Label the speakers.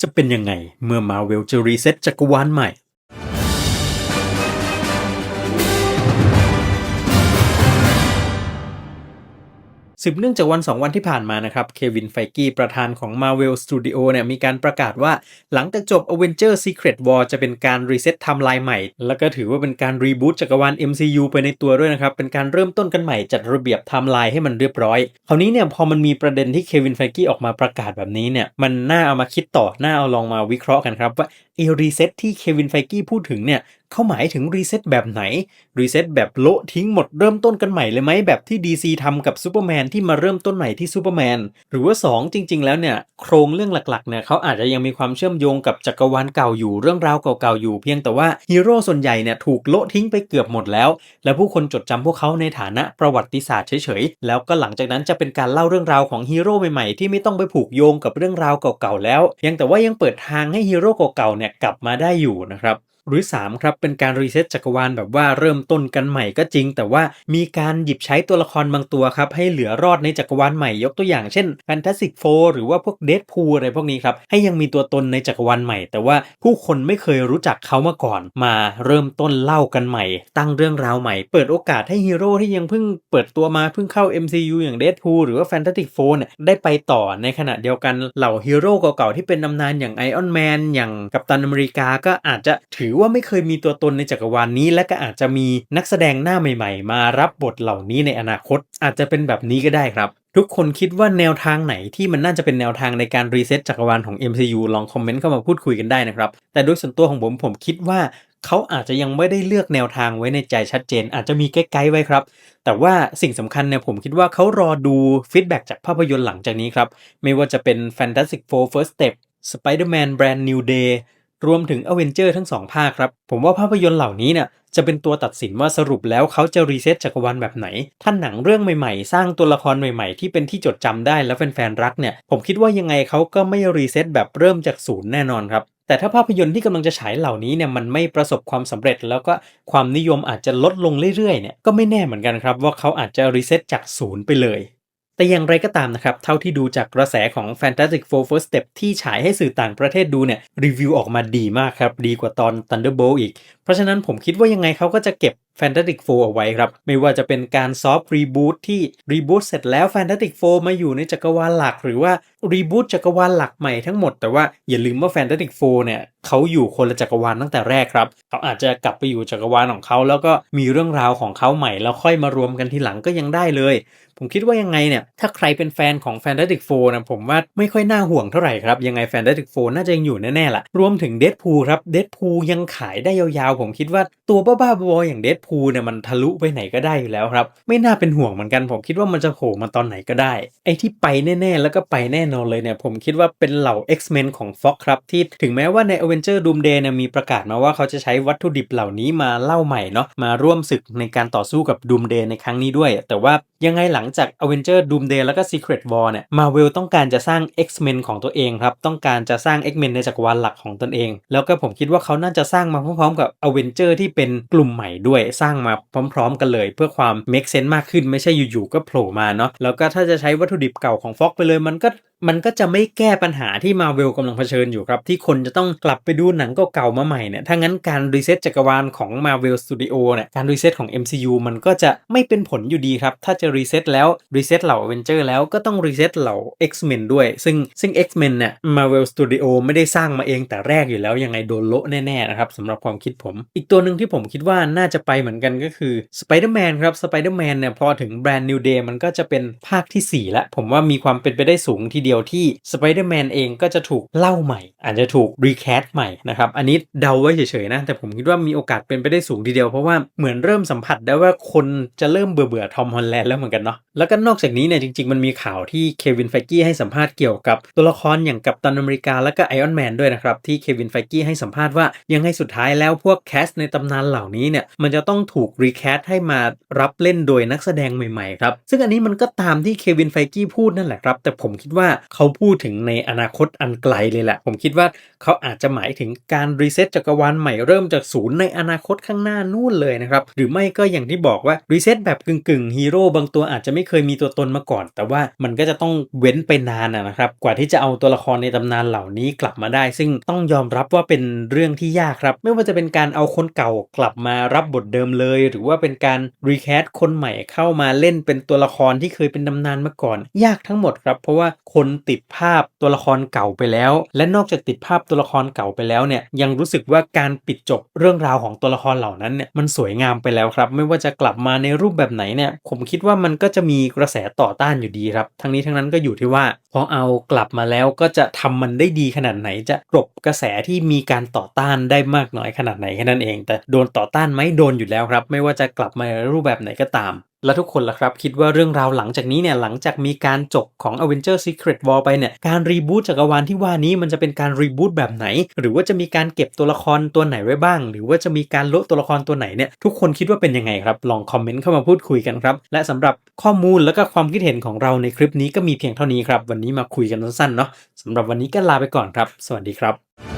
Speaker 1: จะเป็นยังไงเมื่อมาเวลจะรีเซ็ตจักรวาลใหม่ สืบเนื่องจากวันสองวันที่ผ่านมานะครับ เควินไฟกี้ประธานของ Marvel Studio เนี่ยมีการประกาศว่าหลังจากจบ Avenger Secret War จะเป็นการรีเซ็ตไทม์ไลน์ใหม่ แล้วก็ถือว่าเป็นการรีบูตจักรวาล MCU ไปในตัวด้วยนะครับ เป็นการเริ่มต้นกันใหม่จัดระเบียบไทม์ไลน์ให้มันเรียบร้อย คราวนี้เนี่ยพอมันมีประเด็นที่เควินไฟกี้ออกมาประกาศแบบนี้เนี่ยมันน่าเอามาคิดต่อ น่าเอาลองมาวิเคราะห์กันครับว่า เอรีเซ็ตที่เควินไฟกี้พูดถึงเนี่ยเขาหมายถึงรีเซ็ตแบบไหน รีเซ็ตแบบโละทิ้งหมดเริ่มต้นกันใหม่เลยไหมแบบที่ DC ทำกับซูเปอร์แมนที่มาเริ่มต้นใหม่ที่ซูเปอร์แมนหรือว่า 2 จริง ๆ แล้วเนี่ยโครงเรื่องหลักๆเนี่ยเขาอาจจะยังมีความเชื่อมโยงกับจักรวาลเก่าอยู่เรื่องราวเก่าๆอยู่เพียงแต่ว่าฮีโร่ส่วนใหญ่เนี่ยถูกโละทิ้งไปเกือบหมดแล้ว และผู้คนจดจำพวกเขาในฐานะประวัติศาสตร์เฉยๆแล้วก็หลังจากนั้นจะเป็นการเล่าเรื่องราวของฮีโร่ใหม่ๆที่ไม่ต้องไปผูกโยงกับเรื่องราวเก่าๆแล้ว ยังแต่ว่ายังเปิดทางให้ฮีโร่เก่าๆเนี่ยกลับมาได้อยู่นะครับ หรือ 3 ครับ เป็นการรีเซ็ตจักรวาลแบบว่าเริ่มต้นกันใหม่ก็จริง แต่ว่ามีการหยิบใช้ตัวละครบางตัวครับ ให้เหลือรอดในจักรวาลใหม่ยกตัวอย่างเช่น Fantastic Four หรือว่าพวก Deadpool อะไรพวกนี้ครับ ให้ยังมีตัวตนในจักรวาลใหม่ แต่ว่าผู้คนไม่เคยรู้จักเขามาก่อน มาเริ่มต้นเล่ากันใหม่ ตั้งเรื่องราวใหม่ เปิดโอกาสให้ฮีโร่ที่ยังเพิ่งเปิดตัวมาเพิ่งเข้า MCU อย่าง Deadpool หรือว่า Fantastic Four เนี่ยได้ไปต่อในขณะเดียวกันเหล่าฮีโร่เก่าๆที่เป็นตำนานอย่าง Iron Man อย่างกัปตันอเมริกาก็อาจจะถือว่าไม่เคยมีตัวตนในจักรวาลนนี้ และก็อาจจะมีนักแสดงหน้าใหม่ๆ มารับบทเหล่านี้ในอนาคต อาจจะเป็นแบบนี้ก็ได้ครับ ทุกคนคิดว่าแนวทางไหนที่มันน่าจะเป็นแนวทางในการรีเซ็ตจักรวาลของ MCU ลองคอมเมนต์เข้ามาพูดคุยกันได้นะครับ แต่โดยส่วนตัวของผมผมคิดว่าเขาอาจจะยังไม่ได้เลือกแนวทางไว้ในใจชัดเจน อาจจะมีใกล้ๆไว้ครับ แต่ว่าสิ่งสำคัญเนี่ยผมคิดว่าเขารอดูฟีดแบ็จากภาพยนตร์หลังจากนี้ครับ ไม่ว่าจะเป็น Fantastic Four First Step Spider-Man Brand New Day รวมถึง a v e n g e r ทั้งสองภาคครับ ผมว่าภาพยนตร์เหล่านี้เนี่ยจะเป็นตัวตัดสินว่าสรุปแล้วเขาจะรีเซ็ตจักรวาลแบบไหน ท่านหนังเรื่องใหม่ๆ สร้างตัวละครใหม่ๆ ที่เป็นที่จดจำได้แล้วแฟนๆรักเนี่ย ผมคิดว่ายังไงเขาก็ไม่รีเซ็ตแบบเริ่มจากศูนย์แน่นอนครับ แต่ถ้าภาพยนตร์ที่กำลังจะฉายเหล่านี้เนี่ยมันไม่ประสบความสำเร็จ แล้วก็ความนิยมอาจจะลดลงเรื่อยๆเนี่ยก็ไม่แน่เหมือนกันครับว่าเขาอาจจะรีเซ็ตจากศูนย์ไปเลย แต่อย่างไรก็ตามนะครับ เท่าที่ดูจากกระแสของ Fantastic Four First Step ที่ฉายให้สื่อต่างประเทศดูเนี่ยรีวิวออกมาดีมากครับ ดีกว่าตอน Thunderbolt อีก เพราะฉะนั้นผมคิดว่ายังไงเขาก็จะเก็บ Fantastic Four เอาไว้ครับ ไม่ว่าจะเป็นการซอฟต์รีบูตที่รีบูตเสร็จแล้ว Fantastic Four มาอยู่ในจักรวาลหลัก หรือว่ารีบูตจักรวาลหลักใหม่ทั้งหมด แต่ว่าอย่าลืมว่า Fantastic Four เนี่ยเขาอยู่คนละจักรวาลตั้งแต่แรกครับ เขาอาจจะกลับไปอยู่จักรวาลของเขา แล้วก็มีเรื่องราวของเขาใหม่แล้วค่อยมารวมกันทีหลังก็ยังได้เลย ผมคิดว่ายังไงเนี่ย ถ้าใครเป็นแฟนของ Fantastic Four นะผมว่าไม่ค่อยน่าห่วงเท่าไหร่ครับ ยังไง Fantastic Four น่าจะยังอยู่แน่ๆล่ะ รวมถึง d e a d p o o ครับ d e a d p o o ยังขายได้ยาวๆ ผมคิดว่าตัวบ้าๆบอๆอย่าง d e a d p o o เนี่ยมันทะลุไปไหนก็ได้อยู่แล้วครับ ไม่น่าเป็นห่วงเหมือนกัน ผมคิดว่ามันจะโผล่มาตอนไหนก็ได้ ไอ้ที่ไปแน่ๆ แล้วก็ไปแน่นอนเลยเนี่ย ผมคิดว่าเป็นเหล่า X-Men ของ Fox ครับที่ถึงแม้ว่าใน Avenger Doomsday เนี่ยมีประกาศมาว่าเขาจะใช้วัตถุดิบเหล่านี้มาเล่าใหม่เนาะมาร่วมศึกในการต่อสู้กับ Doomsday ในครั้งนี้ด้วย แต่ว่ายังไงหลังจาก Avenger Doomsday แล้วก็ Secret War เนี่ย Marvel ต้องการจะสร้าง X-Men ของตัวเองครับ ต้องการจะสร้าง X-Men ในจักรวาลหลักของตนเอง แล้วก็ผมคิดว่าเขาน่าจะสร้างมาพร้อมๆกับ Avenger ที่เป็นกลุ่มใหม่ด้วยสร้างมาพร้อม ๆ กันเลย เพื่อความ make sense มากขึ้นไม่ใช่อยู่ๆก็โผล่มาเนาะแล้วก็ถ้าจะใช้วัตถุดิบเก่าของ Fox ไปเลยมันก็มันก็จะไม่แก้ปัญหาที่มาเวลกำลังเผชิญอยู่ครับ ที่คนจะต้องกลับไปดูหนังเก่าๆมาใหม่เนี่ยถ้างั้นการรีเซ็ตจักรวาลของ Marvel Studio เนี่ยการรีเซ็ตของ MCU มันก็จะไม่เป็นผลอยู่ดีครับถ้าจะรีเซ็ตแล้วรีเซ็ตเหล่า Avenger แล้วก็ต้องรีเซ็ตเหล่า X-Men ด้วย ซึ่งซึ่ง X-Men เนี่ย Marvel Studio ไม่ได้สร้างมาเองแต่แรกอยู่แล้วยังไงโดนโละแน่ๆนะครับสำหรับความคิดผม อีกตัวหนึ่งที่ผมคิดว่าน่าจะไปเหมือนกันก็คือ Spider-Man ครับ Spider-Man เนี่ยพอถึง Brand New Day มันก็จะเป็นภาคที่ 4 แล้ว ผมว่ามีความเป็นไปได้สูงทีเดียวที่ Spider-Man เองก็จะถูกเล่าใหม่ อาจจะถูกรีแคสใหม่นะครับอันนี้เดาไว้เฉยๆนะแต่ผมคิดว่ามีโอกาสเป็นไปได้สูงทีเดียวเพราะว่าเหมือนเริ่มสัมผัสได้ว่าคนจะเริ่มเบื่อเบื่อทอมฮอลแลนด์แล้วเหมือนกันเนาะ แล้วก็นอกจากนี้เนี่ยจริง ๆ มันมีข่าวที่เควินไฟกี้ให้สัมภาษณ์เกี่ยวกับตัวละครอย่างกัปตันอเมริกาแล้วก็ไอออนแมนด้วยนะครับ ที่เควินไฟกี้ให้สัมภาษณ์ว่ายังไงสุดท้ายแล้วพวกแคสในตำนานเหล่านี้เนี่ยมันจะต้องถูกรีแคสให้มารับเล่นโดยนักแสดงใหม่ๆครับซึ่งอันนี้มันก็ตามที่เควินไฟกี้พูดนั่นแหละครับ แต่ผมคิดว่าเขาพูดถึงในอนาคตอันไกลเลยแหละ ผมคิดว่าเขาอาจจะหมายถึงการรีเซ็ตจักรวาลใหม่เริ่มจากศูนย์ในอนาคตข้างหน้านู่นเลยนะครับหรือไม่ก็อย่างที่บอกว่ารีเซ็ตแบบกึ่งๆฮีโร่บางตัวอาจจะไม่เคยมีตัวตนมาก่อน แต่ว่ามันก็จะต้องเว้นไปนานนะครับ กว่าที่จะเอาตัวละครในตำนานเหล่านี้กลับมาได้ ซึ่งต้องยอมรับว่าเป็นเรื่องที่ยากครับ ไม่ว่าจะเป็นการเอาคนเก่ากลับมารับบทเดิมเลย หรือว่าเป็นการรีแคสคนใหม่เข้ามาเล่นเป็นตัวละครที่เคยเป็นตำนานมาก่อน ยากทั้งหมดครับ เพราะว่าคนติดภาพตัวละครเก่าไปแล้ว และนอกจากติดภาพตัวละครเก่าไปแล้วเนี่ยยังรู้สึกว่าการปิดจบเรื่องราวของตัวละครเหล่านั้นเนี่ยมันสวยงามไปแล้วครับ ไม่ว่าจะกลับมาในรูปแบบไหนเนี่ยผมคิดว่ามันก็จะมีีกระแสต่อต้านอยู่ดีครับ ทั้งนี้ทั้งนั้นก็อยู่ที่ว่าพอเอากลับมาแล้วก็จะทำมันได้ดีขนาดไหน จะกลบกระแสที่มีการต่อต้านได้มากน้อยขนาดไหนแค่นั้นเอง แต่โดนต่อต้านไหมโดนอยู่แล้วครับ ไม่ว่าจะกลับมาในรูปแบบไหนก็ตาม แล้วทุกคนล่ะครับ คิดว่าเรื่องราวหลังจากนี้เนี่ยหลังจากมีการจบของ Avenger Secret War ไปเนี่ยการรีบูตจักรวาลที่ว่านี้มันจะเป็นการรีบูตแบบไหน หรือว่าจะมีการเก็บตัวละครตัวไหนไว้บ้าง หรือว่าจะมีการลดตัวละครตัวไหนเนี่ยทุกคนคิดว่าเป็นยังไงครับ ลองคอมเมนต์เข้ามาพูดคุยกันครับ และสำหรับข้อมูลแล้วก็ความคิดเห็นของเราในคลิปนี้ก็มีเพียงเท่านี้ครับวันนี้มาคุยกันสั้นๆเนาะสำหรับวันนี้ก็ลาไปก่อนครับ สวัสดีครับ